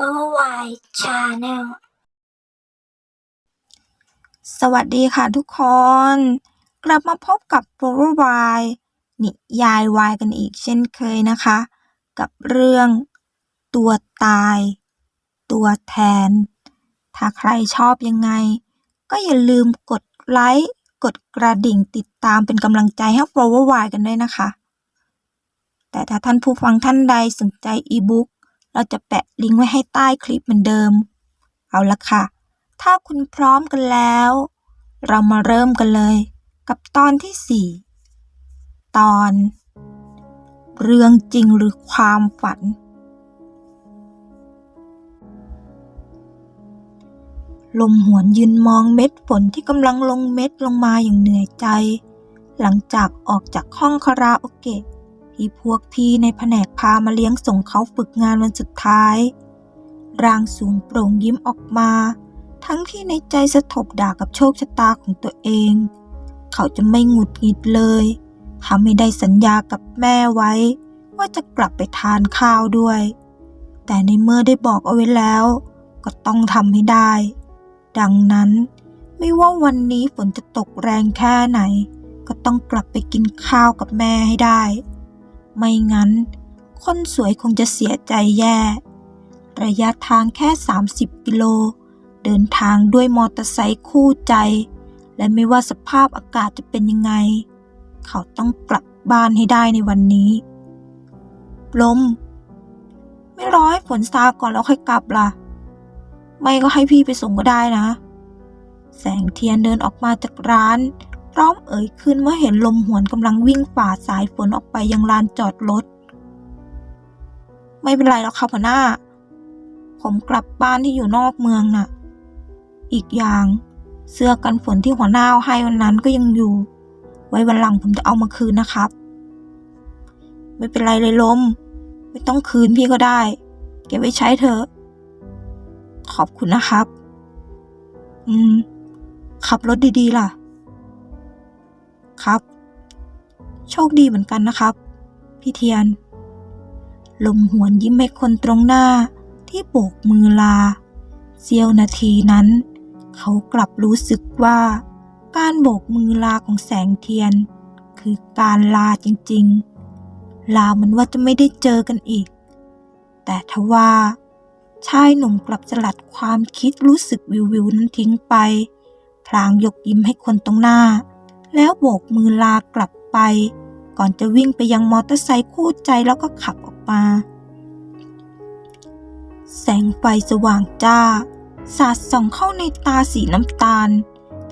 Worldwide Channel สวัสดีค่ะทุกคน กลับมาพบกับ f o r w a y นิยายวายกันอีกเช่นเคยนะคะ กับเรื่องตัวตาย ตัวแทน ถ้าใครชอบยังไง ก็อย่าลืมกดไลค์ กดกระดิ่งติดตามเป็นกำลังใจให้ f o r w a y กันด้วยนะคะแต่ถ้าท่านผู้ฟังท่านใดสนใจอีบุ๊ก เราจะแปะลิงก์ไว้ให้ใต้คลิปเหมือนเดิม เอาละค่ะ ถ้าคุณพร้อมกันแล้ว เรามาเริ่มกันเลย กับตอนที่ 4 ตอน เรื่องจริงหรือความฝัน ลมหวนยืนมองเม็ดฝนที่กำลังลงเม็ดลงมาอย่างเหนื่อยใจ หลังจากออกจากห้องคาราโอเกะ ที่พวกพี่ในแผนกพามาเลี้ยงส่งเขาฝึกงานวันสุดท้าย ร่างสูงโปร่งยิ้มออกมา ทั้งที่ในใจสะทบด่ากับโชคชะตาของตัวเอง เขาจะไม่หงุดหงิดเลยถ้าไม่ได้สัญญากับแม่ไว้ ว่าจะกลับไปทานข้าวด้วย แต่ในเมื่อได้บอกเอาไว้แล้ว ก็ต้องทำให้ได้ ดังนั้นไม่ว่าวันนี้ฝนจะตกแรงแค่ไหน ก็ต้องกลับไปกินข้าวกับแม่ให้ได้ ไม่งั้น คนสวยคงจะเสียใจแย่ ระยะทางแค่ 30 กิโล เดินทางด้วยมอเตอร์ไซค์คู่ใจ และไม่ว่าสภาพอากาศจะเป็นยังไง เขาต้องกลับบ้านให้ได้ในวันนี้ลม ไม่รอให้ฝนซาก่อนแล้วค่อยกลับล่ะ ไม่ก็ให้พี่ไปส่งก็ได้นะ แสงเทียนเดินออกมาจากร้าน ร้อมเอ่ยขึ้นเมื่อเห็นลมหวนกำลังวิ่งฝ่าสายฝนออกไปยังลานจอดรถ ไม่เป็นไรหรอกครับหัวหน้า ผมกลับบ้านที่อยู่นอกเมืองน่ะ อีกอย่าง เสื้อกันฝนที่หัวหน้าเอาให้วันนั้นก็ยังอยู่ ไว้วันหลังผมจะเอามาคืนนะครับ ไม่เป็นไรเลยลม ไม่ต้องคืนพี่ก็ได้ เก็บไว้ใช้เถอะ ขอบคุณนะครับ อืม ขับรถดีๆล่ะ ครับ โชคดีเหมือนกันนะครับ พี่เทียน ลมหวนยิ้มให้คนตรงหน้าที่โบกมือลาเสี้ยวนาทีนั้น เขากลับรู้สึกว่า การโบกมือลาของแสงเทียน คือการลาจริงๆ ลาเหมือนว่าจะไม่ได้เจอกันอีก แต่ทว่าชายหนุ่มกลับสลัดความคิดรู้สึกวิววิวนั้นทิ้งไป พลางยกยิ้มให้คนตรงหน้า แล้วโบกมือลากลับไป ก่อนจะวิ่งไปยังมอเตอร์ไซค์คู่ใจแล้วก็ขับออกมา แสงไฟสว่างจ้า สาดส่องเข้าในตาสีน้ำตาล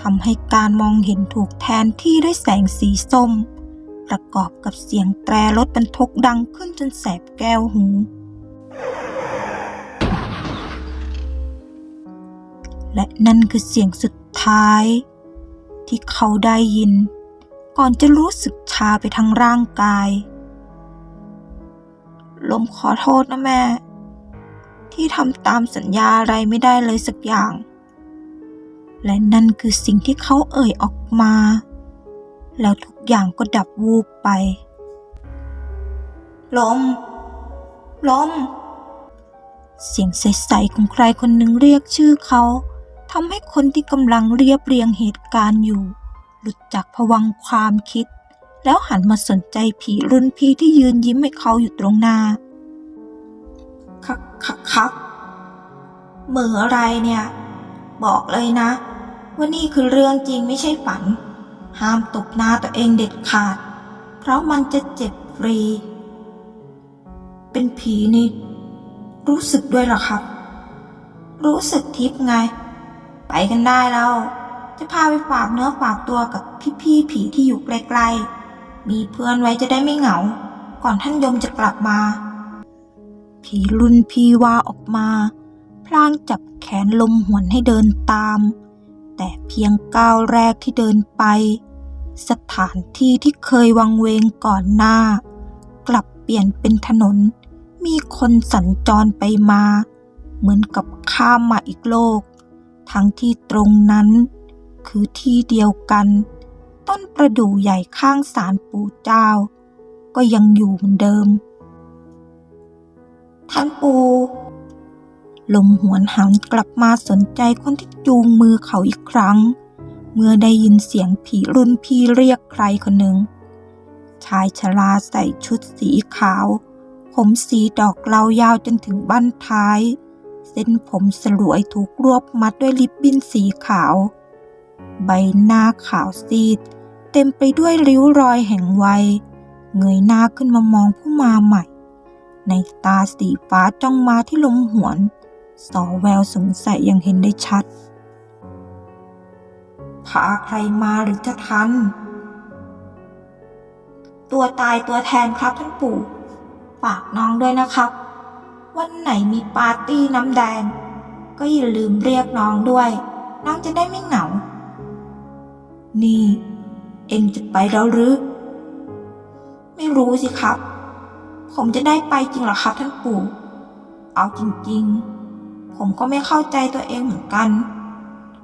ทำให้การมองเห็นถูกแทนที่ด้วยแสงสีส้ม ประกอบกับเสียงแตรรถบรรทุกดังขึ้นจนแสบแก้วหู และนั่นคือเสียงสุดท้าย ที่เขาได้ยิน ก่อนจะรู้สึกชาไปทั้งร่างกาย ลมขอโทษนะแม่ ที่ทำตามสัญญาอะไรไม่ได้เลยสักอย่าง และนั่นคือสิ่งที่เขาเอ่ยออกมา แล้วทุกอย่างก็ดับวูบไป ลม ลม เสียงใสๆของใครคนหนึ่งเรียกชื่อเขา ทำให้คนที่กำลังเรียบเรียงเหตุการณ์อยู่ หลุดจากผวังความคิด แล้วหันมาสนใจผีรุ่นพี่ที่ยืนยิ้มให้เขาอยู่ตรงหน้า คับคับคับเหมืออะไรเนี่ย บอกเลยนะ ว่านี่คือเรื่องจริงไม่ใช่ฝัน ห้ามตบหน้าตัวเองเด็ดขาด เพราะมันจะเจ็บฟรี เป็นผีนี่ รู้สึกด้วยหรอครับ รู้สึกทิพย์ไง ไปกันได้แล้ว จะพาไปฝากเนื้อฝากตัวกับพี่ๆผีที่อยู่ใกลๆ มีเพื่อนไว้จะได้ไม่เหงา ก่อนท่านยมจะกลับมา ผีรุ่นพี่ว่าออกมา พลางจับแขนลมหวนให้เดินตาม แต่เพียงก้าวแรกที่เดินไป สถานที่ที่เคยวังเวงก่อนหน้า กลับเปลี่ยนเป็นถนน มีคนสัญจรไปมา เหมือนกับข้ามมาอีกโลก ทั้งที่ตรงนั้น คือที่เดียวกัน ต้นประดู่ใหญ่ข้างศาลปู่เจ้า ก็ยังอยู่เหมือนเดิม ท่านปู่ลมหวนหันกลับมาสนใจคนที่จูงมือเขาอีกครั้ง เมื่อได้ยินเสียงผีรุ่นพี่เรียกใครคนหนึ่ง ชายชราใส่ชุดสีขาว ผมสีดอกเลายาวจนถึงบั้นท้าย ส้นผมสลวยถูกรวบมัดด้วยริบบิ้นสีขาว ใบหน้าขาวซีด เต็มไปด้วยริ้วรอยแห่งวัย เงยหน้าขึ้นมามองผู้มาใหม่ ในตาสีฟ้าจ้องมาที่ลมหวน สอแววสงสัยยังเห็นได้ชัดพาใครมาหรือจะทัน ตัวตายตัวแทนครับท่านปู่ ฝากน้องด้วยนะครับ วันไหนมีปาร์ตี้น้ำแดง ก็อย่าลืมเรียกน้องด้วย น้องจะได้ไม่เหงา นี่ เอ็งจะไปแล้วหรือ ไม่รู้สิครับ ผมจะได้ไปจริงเหรอครับท่านปู่ เอาจริงๆ ผมก็ไม่เข้าใจตัวเองเหมือนกัน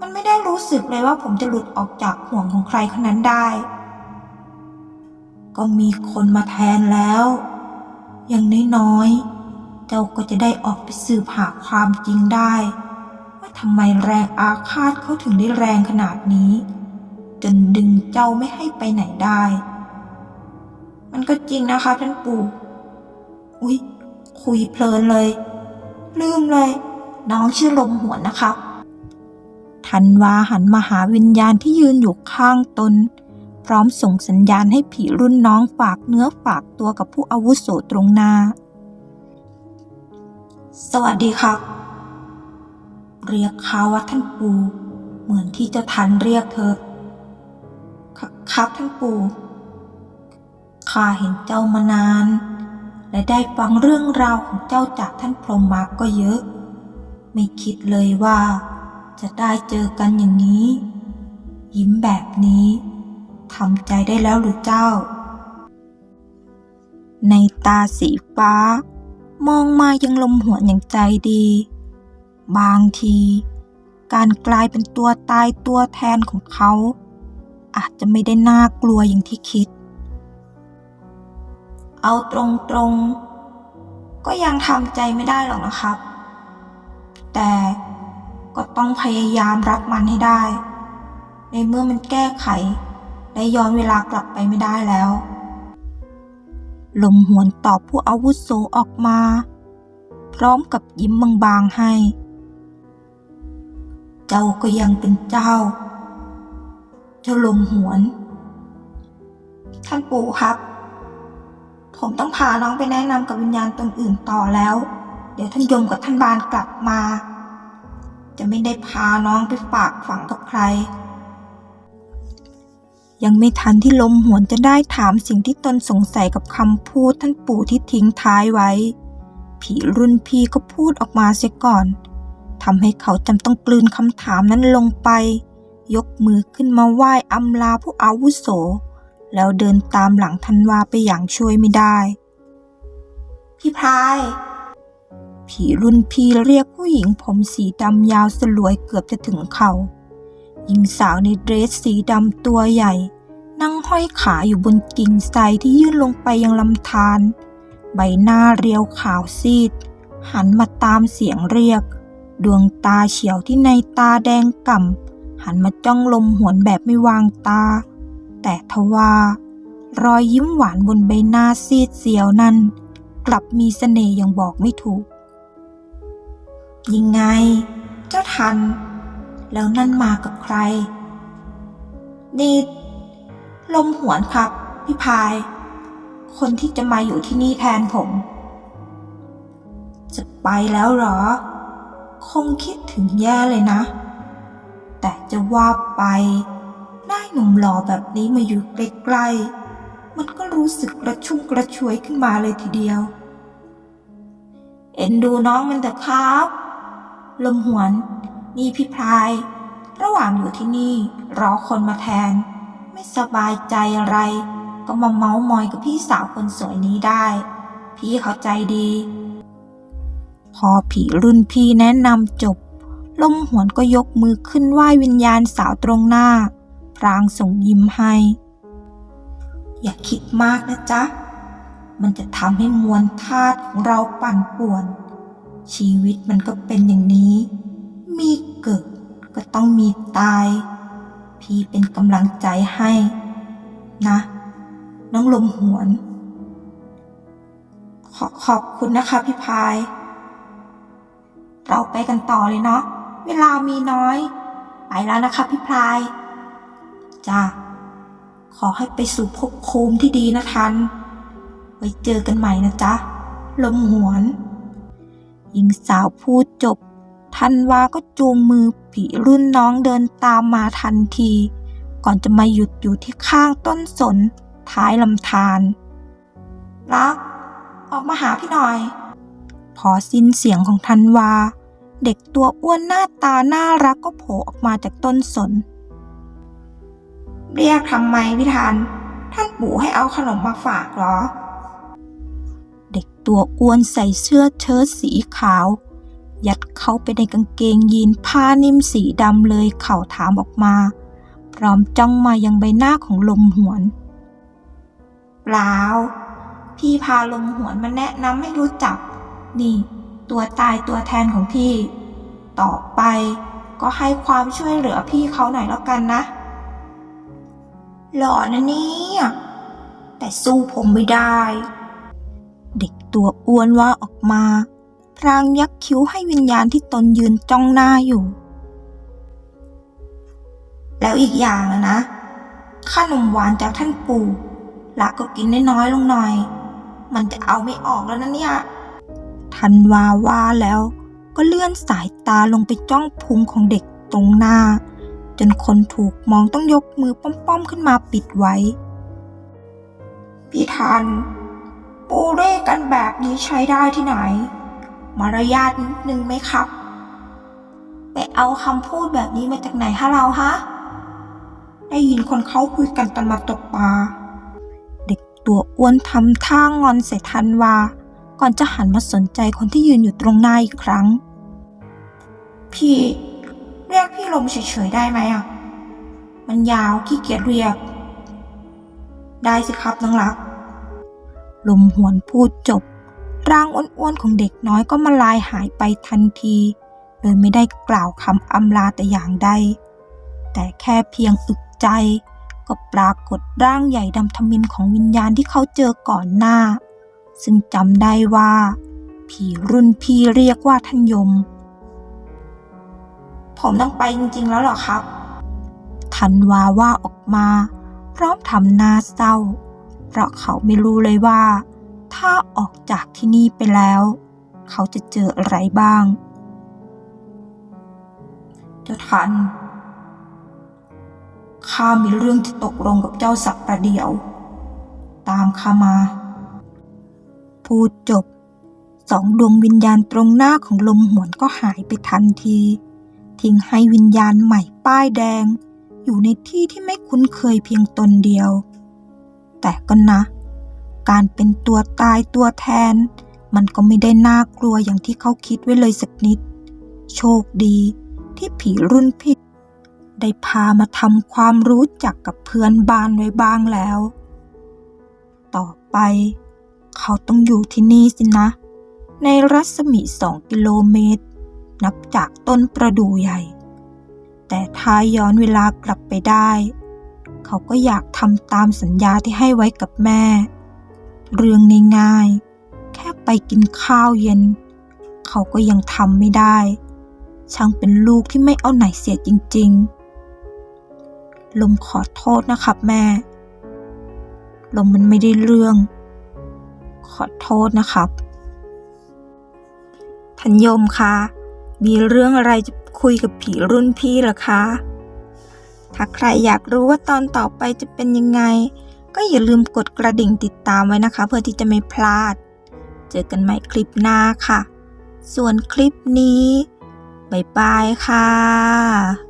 มันไม่ได้รู้สึกเลยว่าผมจะหลุดออกจากห่วงของใครคนนั้นได้ ก็มีคนมาแทนแล้ว อย่างน้อยๆ เจ้าก็จะได้ออกไปสืบหาความจริงได้ ว่าทำไมแรงอาฆาตเขาถึงได้แรงขนาดนี้ จนดึงเจ้าไม่ให้ไปไหนได้ มันก็จริงนะคะท่านปู่ อุ๊ย คุยเพลินเลย ลืมเลย น้องชื่อลมหวนนะครับทันวาหันมาหาวิญญาณที่ยืนอยู่ข้างตน พร้อมส่งสัญญาณให้ผีรุ่นน้องฝากเนื้อฝากตัวกับผู้อาวุโสตรงหน้า สวัสดีครับเรียกเขาว่าท่านปู่เหมือนที่เจะทันเรียกเธอคครับท่านปู่ข้าเห็นเจ้ามานาน และได้ฟังเรื่องราวของเจ้าจากท่านพรหมมาก็เยอะ ไม่คิดเลยว่า จะได้เจอกันอย่างนี้ ยิ้มแบบนี้ทำใจได้แล้วหรือเจ้า ในตาสีฟ้า มองมายังลมหวนอย่างใจดี บางที การกลายเป็นตัวตายตัวแทนของเขา อาจจะไม่ได้น่ากลัวอย่างที่คิด เอาตรงๆ ก็ยังทำใจไม่ได้หรอกนะครับ แต่ก็ต้องพยายามรับมันให้ได้ ในเมื่อมันแก้ไข และย้อนเวลากลับไปไม่ได้แล้ว ลมหวนตอบผู้อาวุโสออกมา พร้อมกับยิ้มบางๆให้ เจ้าก็ยังเป็นเจ้า เจ้าลมหวน ท่านปู่ครับ ผมต้องพาน้องไปแนะนำกับวิญญาณตนอื่นต่อแล้ว เดี๋ยวท่านยมกับท่านบานกลับมา จะไม่ได้พาน้องไปฝากฝังกับใคร ยังไม่ทันที่ลมหวนจะได้ถามสิ่งที่ตนสงสัยกับคำพูดท่านปู่ที่ทิ้งท้ายไว้ ผีรุ่นพี่ก็พูดออกมาเสียก่อนทำให้เขาจำต้องกลืนคำถามนั้นลงไป ยกมือขึ้นมาไหว้อำลาผู้อาวุโส แล้วเดินตามหลังธันวาไปอย่างช่วยไม่ได้ พี่พายผีรุ่นพี่เรียกผู้หญิงผมสีดำยาวสลวยเกือบจะถึงเขา่า หญิงสาวในเดรสสีดำตัวใหญ่ นั่งห้อยขาอยู่บนกิ่งไทรที่ยื่นลงไปยังลำธารใบหน้าเรียวขาวซีด หันมาตามเสียงเรียก ดวงตาเฉียวที่ในตาแดงก่ำหันมาจ้องลมหวนแบบไม่วางตา แต่ทว่ารอยยิ้มหวานบนใบหน้าซีดเสียวนั้น กลับมีเสน่ห์อย่างบอกไม่ถูก ยังไง เจ้าทัน แล้วนั่นมากับใคร นี่ ลมหวนครับ พี่พาย คนที่จะมาอยู่ที่นี่แทนผม จะไปแล้วหรอ คงคิดถึงแย่เลยนะ แต่จะว่าไป ได้หนุ่มหล่อแบบนี้มาอยู่ใกล้ๆมันก็รู้สึกกระชุ่มกระชวยขึ้นมาเลยทีเดียว เอ็นดูน้องมันเถอะครับ ลมหวน นี่พี่พลาย ระหว่างอยู่ที่นี่รอคนมาแทน ไม่สบายใจอะไร ก็มาเมาส์มอยกับพี่สาวคนสวยนี้ได้ พี่เขาใจดี พอผีรุ่นพี่แนะนำจบ ลมหวนก็ยกมือขึ้นไหว้วิญญาณสาวตรงหน้า พรางส่งยิ้มให้ อย่าคิดมากนะจ๊ะ มันจะทำให้มวลธาตุของเราปั่นป่วน ชีวิตมันก็เป็นอย่างนี้ มีเกิดก็ต้องมีตาย พี่เป็นกำลังใจให้ นะ น้องลมหวน ขอขอบคุณนะคะพี่พาย เราไปกันต่อเลยเนาะเวลามีน้อย ไปแล้วนะคะพี่พลาย จ้า ขอให้ไปสู่ภพภูมิที่ดีนะทัน ไว้เจอกันใหม่นะจ๊ะ ลมหวน หญิงสาวพูดจบ ทันวาก็จูงมือผีรุ่นน้องเดินตามมาทันที ก่อนจะมาหยุดอยู่ที่ข้างต้นสน ท้ายลำธารรัก ออกมาหาพี่หน่อย พอสิ้นเสียงของทันวา เด็กตัวอ้วนหน้าตาน่ารักก็โผล่ออกมาจากต้นสน เรียกทำไมพี่ทัน ท่านปู่ให้เอาขนมมาฝากเหรอ เด็กตัวอ้วนใส่เสื้อเชิ้ตสีขาว ยัดเข้าไปในกางเกงยีนผ้านิ่มสีดำเลยเข่าถามออกมา พร้อมจ้องมายังใบหน้าของลมหวนเปล่าพี่พาลมหวนมาแนะนำให้รู้จัก นี่ ตัวตายตัวแทนของพี่ ต่อไปก็ให้ความช่วยเหลือพี่เขาหน่อยแล้วกันนะ หล่อนะเนี่ยแต่สู้ผมไม่ได้ เด็กตัวอ้วนว่าออกมา พรางยักคิ้วให้วิญญาณที่ตนยืนจ้องหน้าอยู่ แล้วอีกอย่างนะนะขนมหวานจากท่านปู่ละก็กินน้อยๆลงหน่อย มันจะเอาไม่ออกแล้วนะเนี่ยทันวาว่าแล้วก็เลื่อนสายตาลงไปจ้องพุงของเด็กตรงหน้า จนคนถูกมองต้องยกมือป้อมๆขึ้นมาปิดไว้ พี่ทัน ปูเร่กันแบบนี้ใช้ได้ที่ไหน มารยาทนิดนึงไหมครับ ไปเอาคำพูดแบบนี้มาจากไหนฮะเราฮะ ได้ยินคนเขาคุยกันตอนมาตกปลา เด็กตัวอ้วนทำท่างอนใส่ทันวา ก่อนจะหันมาสนใจคนที่ยืนอยู่ตรงหน้าอีกครั้ง พี่ เรียกพี่ลมเฉยๆได้ไหมอะ มันยาวขี้เกียจเรียก ได้สิครับน้องรัก ลมหวนพูดจบ ร่างอ้วนๆของเด็กน้อยก็มาลายหายไปทันที โดยไม่ได้กล่าวคำอำลาแต่อย่างใด แต่แค่เพียงอึกใจ ก็ปรากฏร่างใหญ่ดำทมินของวิญญาณที่เขาเจอก่อนหน้า ซึ่งจำได้ว่า ผีรุ่นพี่เรียกว่าท่านยม ผมต้องไปจริงๆแล้วเหรอครับทันวาว่าออกมา พร้อมทำหน้าเศร้า เพราะเขาไม่รู้เลยว่า ถ้าออกจากที่นี่ไปแล้ว เขาจะเจออะไรบ้าง เจ้าทัน ข้ามีเรื่องจะตกลงกับเจ้าสักประเดี๋ยว ตามข้ามา พูดจบ สองดวงวิญญาณตรงหน้าของลมหวนก็หายไปทันที ทิ้งให้วิญญาณใหม่ป้ายแดง อยู่ในที่ที่ไม่คุ้นเคยเพียงตนเดียว แต่ก็นะ การเป็นตัวตายตัวแทน มันก็ไม่ได้น่ากลัวอย่างที่เขาคิดไว้เลยสักนิด โชคดีที่ผีรุ่นพี่ได้พามาทำความรู้จักกับเพื่อนบ้านไว้บ้างแล้ว ต่อไป เขาต้องอยู่ที่นี่สินะ ในรัศมีสองกิโลเมตร นับจากต้นประดู่ใหญ่ แต่ถ้าย้อนเวลากลับไปได้ เขาก็อยากทำตามสัญญาที่ให้ไว้กับแม่ เรื่องง่ายๆ แค่ไปกินข้าวเย็น เขาก็ยังทำไม่ได้ ช่างเป็นลูกที่ไม่เอาไหนเสียจริง ๆ ลมขอโทษนะครับแม่ ลมมันไม่ได้เรื่อง ขอโทษนะครับทันยมคะมีเรื่องอะไรจะคุยกับผีรุ่นพี่หรอคะ ถ้าใครอยากรู้ว่าตอนต่อไปจะเป็นยังไง ก็อย่าลืมกดกระดิ่งติดตามไว้นะคะ เพื่อที่จะไม่พลาด เจอกันใหม่คลิปหน้าค่ะ ส่วนคลิปนี้บ๊ายบายค่ะ